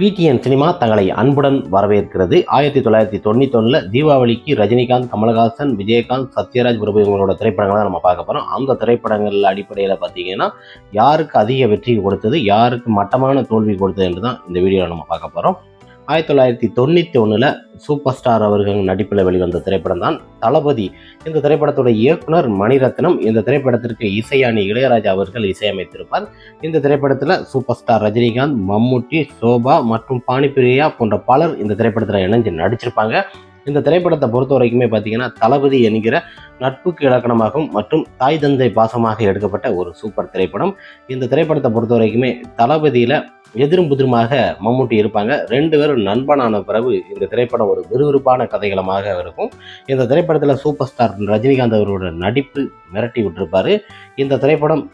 PTN cinema தங்களை அன்புடன் வரவேற்கிறது. ஆயிரத்தி தொள்ளாயிரத்தி தொண்ணூத்தொன்னில் தீபாவளிக்கு ரஜினிகாந்த் கமலஹாசன் விஜயகாந்த் சத்யராஜ் பிரபு இவங்களோட திரைப்படங்களை தான் நம்ம பார்க்க போகிறோம் அந்த திரைப்படங்கள் அடிப்படையில் பார்த்தீங்கன்னா யாருக்கு அதிக வெற்றி கொடுத்தது யாருக்கு மட்டமான தோல்வி கொடுத்தது என்று தான் இந்த வீடியோவில் நம்ம பார்க்க போகிறோம் ஆயிரத்தி தொள்ளாயிரத்தி தொண்ணூற்றி ஒன்றில் சூப்பர் ஸ்டார் அவர்கள் நடிப்பில் வெளிவந்த திரைப்படம் தான் தளபதி. இந்த திரைப்படத்தோட இயக்குனர் மணிரத்னம் இந்த திரைப்படத்திற்கு இசையானி இளையராஜா அவர்கள் இசையமைத்திருப்பார். இந்த திரைப்படத்தில் சூப்பர் ஸ்டார் ரஜினிகாந்த் மம்முட்டி சோபா மற்றும் பானிப்பிரியா போன்ற பலர் இந்த திரைப்படத்தில் இணைஞ்சு நடிச்சிருப்பாங்க. இந்த திரைப்படத்தை பொறுத்த வரைக்குமே பார்த்தீங்கன்னா தளபதி என்கிற நட்புக்கு இலக்கணமாகவும் மற்றும் தாய் தந்தை பாசமாக எடுக்கப்பட்ட ஒரு சூப்பர் திரைப்படம். இந்த திரைப்படத்தை பொறுத்த வரைக்குமே தளபதியில் எதிரும் புதிருமாக மம்முட்டி இருப்பாங்க. ரெண்டு பேரும் நண்பனான பிறகு இந்த திரைப்படம் ஒரு விறுவிறுப்பான கதைகளமாக இருக்கும். இந்த திரைப்படத்தில் சூப்பர் ஸ்டார் ரஜினிகாந்த் அவரோட நடிப்பு மிரட்டி விட்டுருப்பார். இந்த திரைப்படம்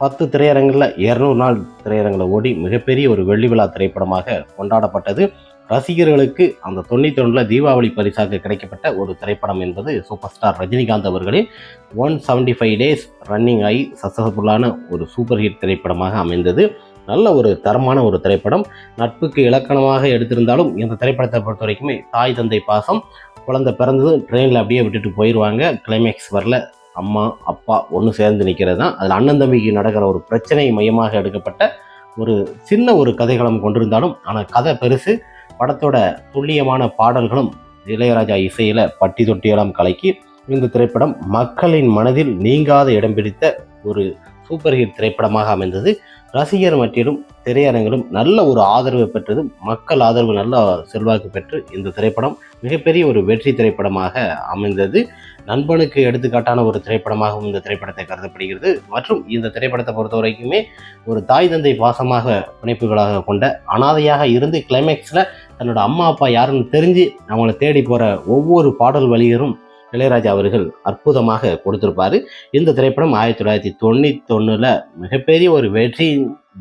பத்து திரையரங்கில் இரநூறு நாள் திரையரங்கில் ஓடி மிகப்பெரிய ஒரு வெள்ளி விழா திரைப்படமாக கொண்டாடப்பட்டது. ரசிகர்களுக்கு அந்த தொண்ணூற்றி ஒன்றில் தீபாவளி பரிசாக கிடைக்கப்பட்ட ஒரு திரைப்படம் என்பது சூப்பர் ஸ்டார் ரஜினிகாந்த் அவர்களே one seventy five days running ஆகி சக்ஸஸ்ஃபுல்லான ஒரு சூப்பர் ஹிட் திரைப்படமாக அமைந்தது. நல்ல ஒரு தரமான ஒரு திரைப்படம். நட்புக்கு இலக்கணமாக எடுத்திருந்தாலும் இந்த திரைப்படத்தை பொறுத்த வரைக்குமே தாய் தந்தை பாசம் குழந்தை பிறந்ததும் ட்ரெயினில் அப்படியே விட்டுட்டு போயிடுவாங்க கிளைமேக்ஸ் வரல. அம்மா அப்பா ஒன்று சேர்ந்து நிற்கிறது தான். அதில் அண்ணன் தம்பிக்கு நடக்கிற ஒரு பிரச்சனை மையமாக எடுக்கப்பட்ட ஒரு சின்ன ஒரு கதைகளம் கொண்டிருந்தாலும் ஆனால் கதை பெருசு. படத்தோட துல்லியமான பாடல்களும் இளையராஜா இசையில் பட்டி தொட்டியெல்லாம் கலக்கி இந்த திரைப்படம் மக்களின் மனதில் நீங்காத இடம் பிடித்த ஒரு சூப்பர் ஹிட் திரைப்படமாக அமைந்தது. ரசிகர் மட்டிலும் திரையரங்கிலும் நல்ல ஒரு ஆதரவு பெற்றது. மக்கள் ஆதரவு நல்ல செல்வாக்கு பெற்று இந்த திரைப்படம் மிகப்பெரிய ஒரு வெற்றி திரைப்படமாக அமைந்தது. நண்பனுக்கு எடுத்துக்காட்டான ஒரு திரைப்படமாகவும் இந்த திரைப்படத்தை கருதப்படுகிறது. மற்றும் இந்த திரைப்படத்தை பொறுத்த வரைக்குமே ஒரு தாய் தந்தை பாசமாக பிணைப்புகளாக கொண்ட அனாதையாக இருந்து கிளைமேக்ஸில் தன்னோட அம்மா அப்பா யாருன்னு தெரிஞ்சு அவங்கள தேடி போகிற ஒவ்வொரு பாடல் வழிகரும் இளையராஜா அவர்கள் அற்புதமாக கொடுத்திருப்பாரு. இந்த திரைப்படம் ஆயிரத்தி தொள்ளாயிரத்தி தொண்ணூற்றி ஒன்றில் மிகப்பெரிய ஒரு வெற்றி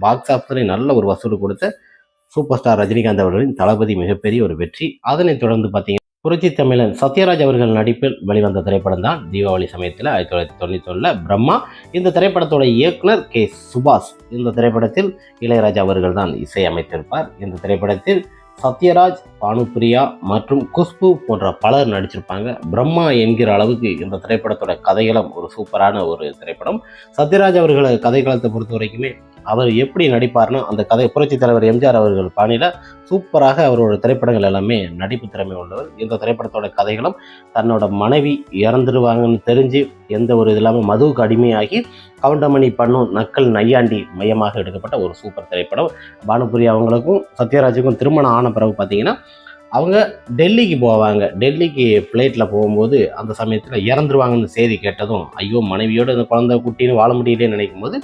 பாக்ஸ் ஆஃபீஸில் நல்ல ஒரு வசூல் கொடுத்த சூப்பர் ஸ்டார் ரஜினிகாந்த் அவர்களின் தளபதி மிகப்பெரிய ஒரு வெற்றி. அதனைத் தொடர்ந்து பார்த்தீங்கன்னா புரட்சி தமிழன் சத்யராஜ் அவர்கள் நடிப்பில் வெளிவந்த திரைப்படம் தான் தீபாவளி சமயத்தில் ஆயிரத்தி தொள்ளாயிரத்தி தொண்ணூற்றி ஒன்றில் பிரம்மா. இந்த திரைப்படத்தோட இயக்குனர் கே சுபாஷ். இந்த திரைப்படத்தில் இளையராஜா அவர்கள் தான் இசையமைத்திருப்பார். இந்த திரைப்படத்தில் சத்யராஜ் பானுப்பிரியா மற்றும் குஷ்பு போன்ற பலர் நடிச்சிருப்பாங்க. பிரம்மா என்கிற அளவுக்கு இந்த திரைப்படத்தோட கதைகளம் ஒரு சூப்பரான ஒரு திரைப்படம். சத்யராஜ் அவர்களை கதைகளத்தை பொறுத்த வரைக்குமே அவர் எப்படி நடிப்பார்னா அந்த கதை புரட்சி தலைவர் எம்ஜிஆர் அவர்கள் பாணியில் சூப்பராக அவரோட திரைப்படங்கள் எல்லாமே நடிப்பு திறமை உள்ளவர். இந்த திரைப்படத்தோட கதைகளும் தன்னோட மனைவி இறந்துடுவாங்கன்னு தெரிஞ்சு எந்த ஒரு இது இல்லாமல் மதுவுக்கு அடிமையாகி கவுண்டமணி பண்ணும் நக்கல் நையாண்டி மையமாக எடுக்கப்பட்ட ஒரு சூப்பர் திரைப்படம். பானுபுரி அவங்களுக்கும் சத்யராஜுக்கும் திருமணம் ஆன பிறகு பார்த்தீங்கன்னா அவங்க டெல்லிக்கு போவாங்க. டெல்லிக்கு ஃப்ளைட்டில் போகும்போது அந்த சமயத்தில் இறந்துருவாங்கன்னு செய்தி கேட்டதும் ஐயோ மனைவியோடு அந்த குழந்தை குட்டின்னு வாழ முடியலேன்னு நினைக்கும் போது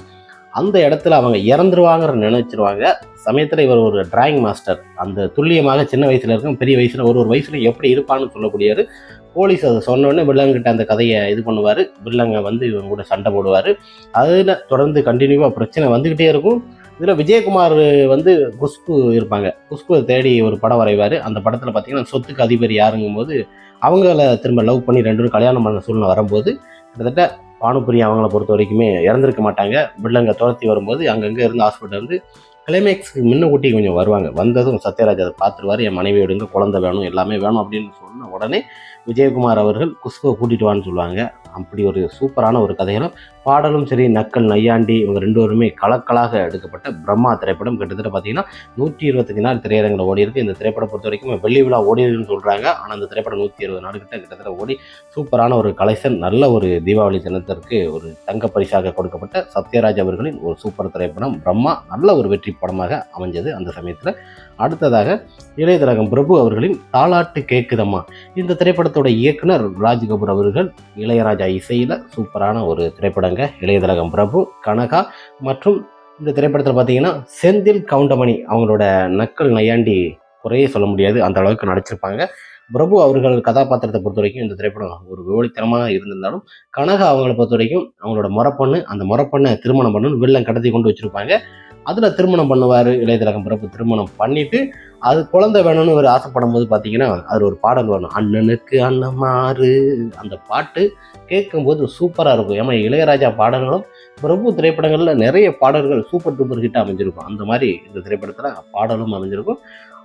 அந்த இடத்துல அவங்க இறந்துருவாங்கிற நினைச்சிருவாங்க. சமயத்தில் இவர் ஒரு டிராயிங் மாஸ்டர் அந்த துல்லியமாக சின்ன வயசில் இருக்கும் பெரிய வயசில் ஒரு ஒரு வயசில் எப்படி இருப்பான்னு சொல்லக்கூடியவர். போலீஸ் அதை சொன்னோடனே வில்லங்கிட்ட அந்த கதையை இது பண்ணுவார். வில்லங்க வந்து இவங்க கூட சண்டை போடுவார். அதில் தொடர்ந்து கண்டினியூவாக பிரச்சனை வந்துக்கிட்டே இருக்கும். இதில் விஜயகுமார் வந்து குஷ்பு இருப்பாங்க. குஸ்குவை தேடி ஒரு படம் வரைவார். அந்த படத்தில் பார்த்தீங்கன்னா சொத்துக்கு அதிபர் யாருங்கும் போது அவங்கள திரும்ப லவ் பண்ணி ரெண்டு பேரும் கல்யாணம் பண்ண சூழ்நிலை வரும்போது கிட்டத்தட்ட பானுபுரி அவங்கள பொறுத்த வரைக்குமே இறந்துருக்க மாட்டாங்க. பிள்ளைங்க துரத்தி வரும்போது அங்கங்கே இருந்து ஹாஸ்பிட்டல் வந்து கிளைமேக்ஸ்க்கு முன்னக்கூட்டி கொஞ்சம் வருவாங்க. வந்ததும் சத்யராஜ் அதை பார்த்துருவார் என் மனைவி எடுங்க குழந்தை வேணும் எல்லாமே வேணும் அப்படின்னு சொன்ன உடனே விஜயகுமார் அவர்கள் குஸ்கோ கூட்டிட்டு வான்னு சொல்லுவாங்க. அப்படி ஒரு சூப்பரான ஒரு கதைகளும் பாடலும் சரி நக்கல் நையாண்டி இவங்க ரெண்டு பேருமே கலக்கலாக எடுக்கப்பட்ட பிரம்மா திரைப்படம். கிட்டத்தட்ட பார்த்தீங்கன்னா நூற்றி இருபத்தஞ்சு நாள் திரையரங்கில் ஓடி இந்த திரைப்படம் பொறுத்த வரைக்கும் வெள்ளி விழா ஓடி சொல்கிறாங்க ஆனால் அந்த திரைப்படம் நூற்றி இருபது நாடுகிட்ட கிட்டத்தட்ட ஓடி சூப்பரான ஒரு கலெக்ஷன் நல்ல ஒரு தீபாவளி தினத்திற்கு ஒரு தங்க பரிசாக கொடுக்கப்பட்ட சத்யராஜ் அவர்களின் ஒரு சூப்பர் திரைப்படம் பிரம்மா. நல்ல ஒரு வெற்றி படமாக அமைஞ்சது அந்த சமயத்தில். அடுத்ததாக இளையதரகம் பிரபு அவர்களின் தாலாட்டு கேக்குதம்மா. இந்த திரைப்படத்தோட இயக்குனர் ராஜ்கபூர் அவர்கள் இளையராஜா இசையில் சூப்பரான ஒரு திரைப்படங்க. இளையதரகம் பிரபு கனகா மற்றும் இந்த திரைப்படத்தில் பார்த்தீங்கன்னா செந்தில் கவுண்டமணி அவங்களோட நக்கல் நையாண்டி குறையே சொல்ல முடியாது. அந்த அளவுக்கு நடிச்சிருப்பாங்க. பிரபு அவர்கள் கதாபாத்திரத்தை பொறுத்த வரைக்கும் இந்த திரைப்படம் ஒரு விவலித்தனமாக இருந்திருந்தாலும் கனகா அவங்கள பொறுத்த வரைக்கும் அவங்களோட முறப்பொண்ணு அந்த முறப்பொண்ணை திருமணம் பண்ணு வில்லன் கடத்தி கொண்டு வச்சுருப்பாங்க. அதில் திருமணம் பண்ணுவார் இளையதிலகம் பிரபு திருமணம் பண்ணிட்டு அது குழந்தை வேணும்னு ஒரு ஆசைப்படும் போது பார்த்தீங்கன்னா அது ஒரு பாடல் வேணும் அண்ணனுக்கு அண்ணமாறு அந்த பாட்டு கேட்கும்போது சூப்பராக இருக்கும். ஏன்னா இளையராஜா பாடல்களும் பிரபு திரைப்படங்களில் நிறைய பாடல்கள் சூப்பர் டூப்பர் ஹிட் அமைஞ்சிருக்கும். அந்த மாதிரி இந்த திரைப்படத்தில் பாடலும் அமைஞ்சிருக்கும்.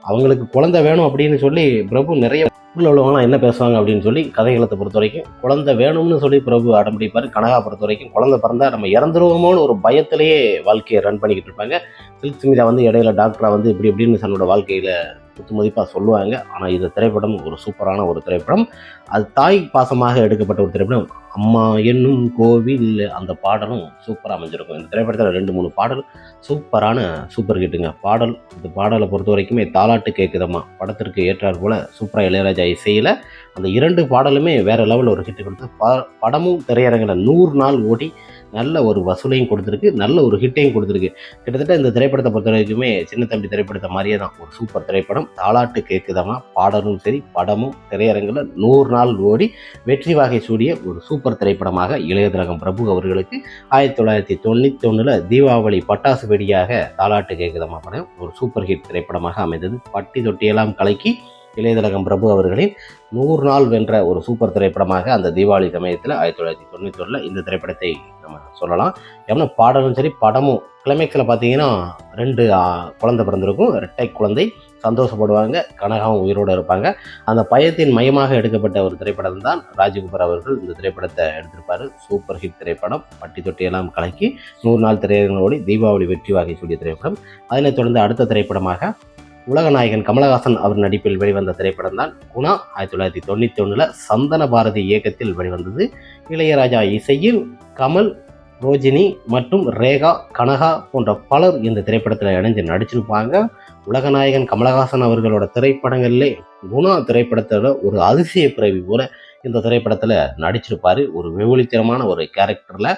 அவங்களுக்கு குழந்தை வேணும் அப்படின்னு சொல்லி பிரபு நிறைய ஊரில் உள்ளவங்களாம் என்ன பேசுவாங்க அப்படின்னு சொல்லி கதைகளத்தை பொறுத்த வரைக்கும் குழந்தை வேணும்னு சொல்லி பிரபு அடம் பிடிப்பார். கனகா பொறுத்த வரைக்கும் குழந்தை பிறந்தா நம்ம இறந்துருவோமோன்னு ஒரு பயத்திலேயே வாழ்க்கையை ரன் பண்ணிக்கிட்டு இருப்பாங்க. சில்க் சுமிதா வந்து இடையில டாக்டரா வந்து இப்படி இப்படின்னு தன்னோட வாழ்க்கையில் குத்துமதிப்பாக சொல்லுவாங்க. ஆனால் இந்த திரைப்படம் ஒரு சூப்பரான ஒரு திரைப்படம். அது தாய் பாசமாக எடுக்கப்பட்ட ஒரு திரைப்படம். அம்மா என்னும் கோவில் அந்த பாடலும் சூப்பராக அமைஞ்சிருக்கும். இந்த திரைப்படத்தில் ரெண்டு மூணு பாடல் சூப்பரான சூப்பர் ஹிட்டுங்க. பாடல் இந்த பாடலை பொறுத்த வரைக்குமே தாலாட்டு கேட்குதம்மா படத்திற்கு ஏற்றார் போல சூப்பராக இளையராஜா இசையில் அந்த இரண்டு பாடலுமே வேறு லெவலில் ஒரு ஹிட்டு கொடுத்து ப படமும் திரையரங்கில் நூறு நாள் ஓடி நல்ல ஒரு வசூலையும் கொடுத்துருக்கு நல்ல ஒரு ஹிட்டையும் கொடுத்துருக்கு. கிட்டத்தட்ட இந்த திரைப்படத்தை பொறுத்த வரைக்குமே சின்ன தம்பி திரைப்படத்தை மாதிரியே தான். ஒரு சூப்பர் திரைப்படம். தாலாட்டு கேட்குதமா பாடலும் சரி படமும் திரையரங்கில் நூறு நாள் ஓடி வெற்றி வகை சூடிய ஒரு சூப்பர் திரைப்படமாக இளையதிலகம் பிரபு அவர்களுக்கு ஆயிரத்தி தொள்ளாயிரத்தி தொண்ணூற்றி ஒன்றில் தீபாவளி பட்டாசு வெடியாக தாலாட்டு கேட்குதமா படம் ஒரு சூப்பர் ஹிட் திரைப்படமாக அமைந்தது. பட்டி தொட்டியெல்லாம் கலக்கி இளையதிலகம் பிரபு அவர்களின் நூறு நாள் வென்ற ஒரு சூப்பர் திரைப்படமாக அந்த தீபாவளி சமயத்தில் ஆயிரத்தி தொள்ளாயிரத்தி தொண்ணூற்றி ஒன்றில் இந்த திரைப்படத்தை நம்ம சொல்லலாம். ஏன்னா பாடலும் சரி படமும் கிளைமேக்கில் பார்த்தீங்கன்னா ரெண்டு குழந்தை பிறந்திருக்கும். ரெட்டை குழந்தை சந்தோஷப்படுவாங்க கனகாவும் உயிரோடு இருப்பாங்க. அந்த பயத்தின் மையமாக எடுக்கப்பட்ட ஒரு திரைப்படம் தான் ராஜகுமார் அவர்கள் இந்த திரைப்படத்தை எடுத்திருப்பார். சூப்பர் ஹிட் திரைப்படம். பட்டி தொட்டியெல்லாம் கலக்கி நூறு நாள் திரையரங்களோடு தீபாவளி வெற்றி வாகை சொல்லிய திரைப்படம். அதனைத் தொடர்ந்து அடுத்த திரைப்படமாக உலகநாயகன் கமலஹாசன் அவர் நடிப்பில் வெளிவந்த திரைப்படம் தான் குணா. ஆயிரத்தி தொள்ளாயிரத்தி தொண்ணூற்றி ஒன்றில் சந்தன பாரதி இயக்கத்தில் வெளிவந்தது. இளையராஜா இசையில் கமல் ரோஜினி மற்றும் ரேகா கனகா போன்ற பலர் இந்த திரைப்படத்தில் இணைஞ்சு நடிச்சிருப்பாங்க. உலகநாயகன் கமலஹாசன் அவர்களோட திரைப்படங்களிலே குணா திரைப்படத்தோட ஒரு அதிசய பிறவி போல இந்த திரைப்படத்தில் நடிச்சிருப்பார். ஒரு வெகுளித்தனமான ஒரு கேரக்டரில்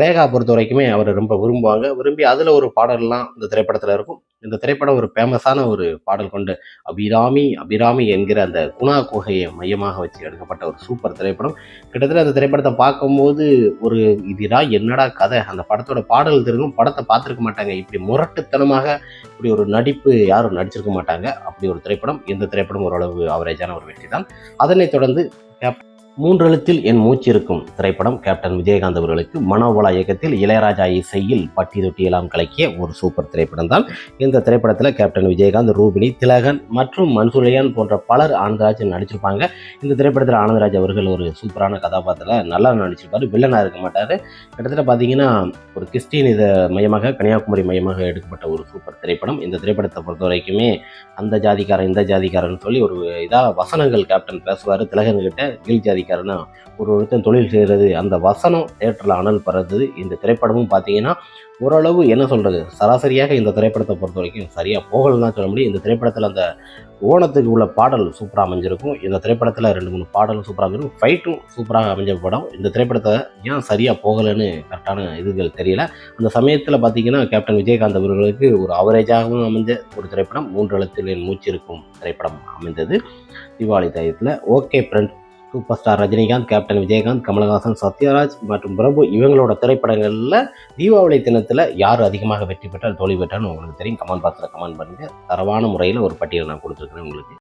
ரேகா பொறுத்த வரைக்குமே அவர் ரொம்ப விரும்புவாங்க. விரும்பி அதில் ஒரு பாடல்லாம் இந்த திரைப்படத்தில் இருக்கும். இந்த திரைப்படம் ஒரு ஃபேமஸான ஒரு பாடல் கொண்டு அபிராமி அபிராமி என்கிற அந்த குணா குகையை மையமாக வச்சு எடுக்கப்பட்ட ஒரு சூப்பர் திரைப்படம். கிட்டத்தட்ட அந்த திரைப்படத்தை பார்க்கும்போது ஒரு இதுடா என்னடா கதை? அந்த படத்தோட பாடல் தெரியும் படத்தை பார்த்துருக்க மாட்டாங்க. இப்படி முரட்டுத்தனமாக இப்படி ஒரு நடிப்பு யாரும் நடிச்சிருக்க மாட்டாங்க. அப்படி ஒரு திரைப்படம் இந்த திரைப்படம் ஓரளவு அவரேஜான ஒரு வெற்றி தான். அதனைத் தொடர்ந்து கேப் மூன்றெழுத்தில் என் மூச்சு இருக்கும் திரைப்படம் கேப்டன் விஜயகாந்த் அவர்களுக்கு மனோபலா இயக்கத்தில் இளையராஜா இசையில் பட்டி தொட்டியெல்லாம் கலக்கிய ஒரு சூப்பர் திரைப்படம் தான். இந்த திரைப்படத்தில் கேப்டன் விஜயகாந்த் ரூபினி திலகன் மற்றும் மன்சூரியான் போன்ற பலர் ஆனந்தராஜ் நடிச்சிருப்பாங்க. இந்த திரைப்படத்தில் ஆனந்தராஜ் அவர்கள் ஒரு சூப்பரான கதாபாத்திரத்தில் நல்லா நடிச்சிருப்பார். வில்லனாக இருக்க மாட்டார். கிட்டத்தட்ட பார்த்தீங்கன்னா ஒரு கிறிஸ்டின் இதை மையமாக கன்னியாகுமரி மையமாக எடுக்கப்பட்ட ஒரு சூப்பர் திரைப்படம். இந்த திரைப்படத்தை பொறுத்த வரைக்குமே அந்த ஜாதிக்காரன் இந்த ஜாதிக்காரன் சொல்லி ஒரு இதாக வசனங்கள் கேப்டன் பேசுவார். திலகன் கிட்ட ஜாதி ஜாதிக்காரனா ஒரு ஒருத்தன் தொழில் செய்கிறது அந்த வசனம் தேட்டரில் அனல் பறந்தது. இந்த திரைப்படமும் பார்த்தீங்கன்னா ஓரளவு என்ன சொல்கிறது சராசரியாக இந்த திரைப்படத்தை பொறுத்த வரைக்கும் சரியாக போகலன்னு தான் சொல்ல முடியும். இந்த திரைப்படத்தில் அந்த ஓணத்துக்கு உள்ள பாடல் சூப்பராக அமைஞ்சிருக்கும். இந்த திரைப்படத்தில் ரெண்டு மூணு பாடலும் சூப்பராக அமைஞ்சிருக்கும். ஃபைட்டும் சூப்பராக அமைஞ்ச படம். இந்த திரைப்படத்தை ஏன் சரியாக போகலைன்னு கரெக்டான இதுகள் தெரியல. அந்த சமயத்தில் பார்த்தீங்கன்னா கேப்டன் விஜயகாந்த் அவர்களுக்கு ஒரு அவரேஜாகவும் அமைஞ்ச ஒரு திரைப்படம் மூன்று எழுத்தில் மூச்சு இருக்கும் திரைப்படம் அமைந்தது. Deepavali தயத்தில் okay friend super star Rajinikanth captain Vijayakanth Kamal Haasan Sathyaraj மற்றும் பிரபு இவங்களோட திரைப்படங்களில் தீபாவளி தினத்தில் யார் அதிகமாக வெற்றி பெற்றால் தோல்வி பெற்றான்னு உங்களுக்கு தெரியும். கமெண்ட் பாக்ஸில் கமெண்ட் பண்ணுங்கள் தரவான முறையில் ஒரு பட்டியல் நான் கொடுத்துருக்குறேன் உங்களுக்கு.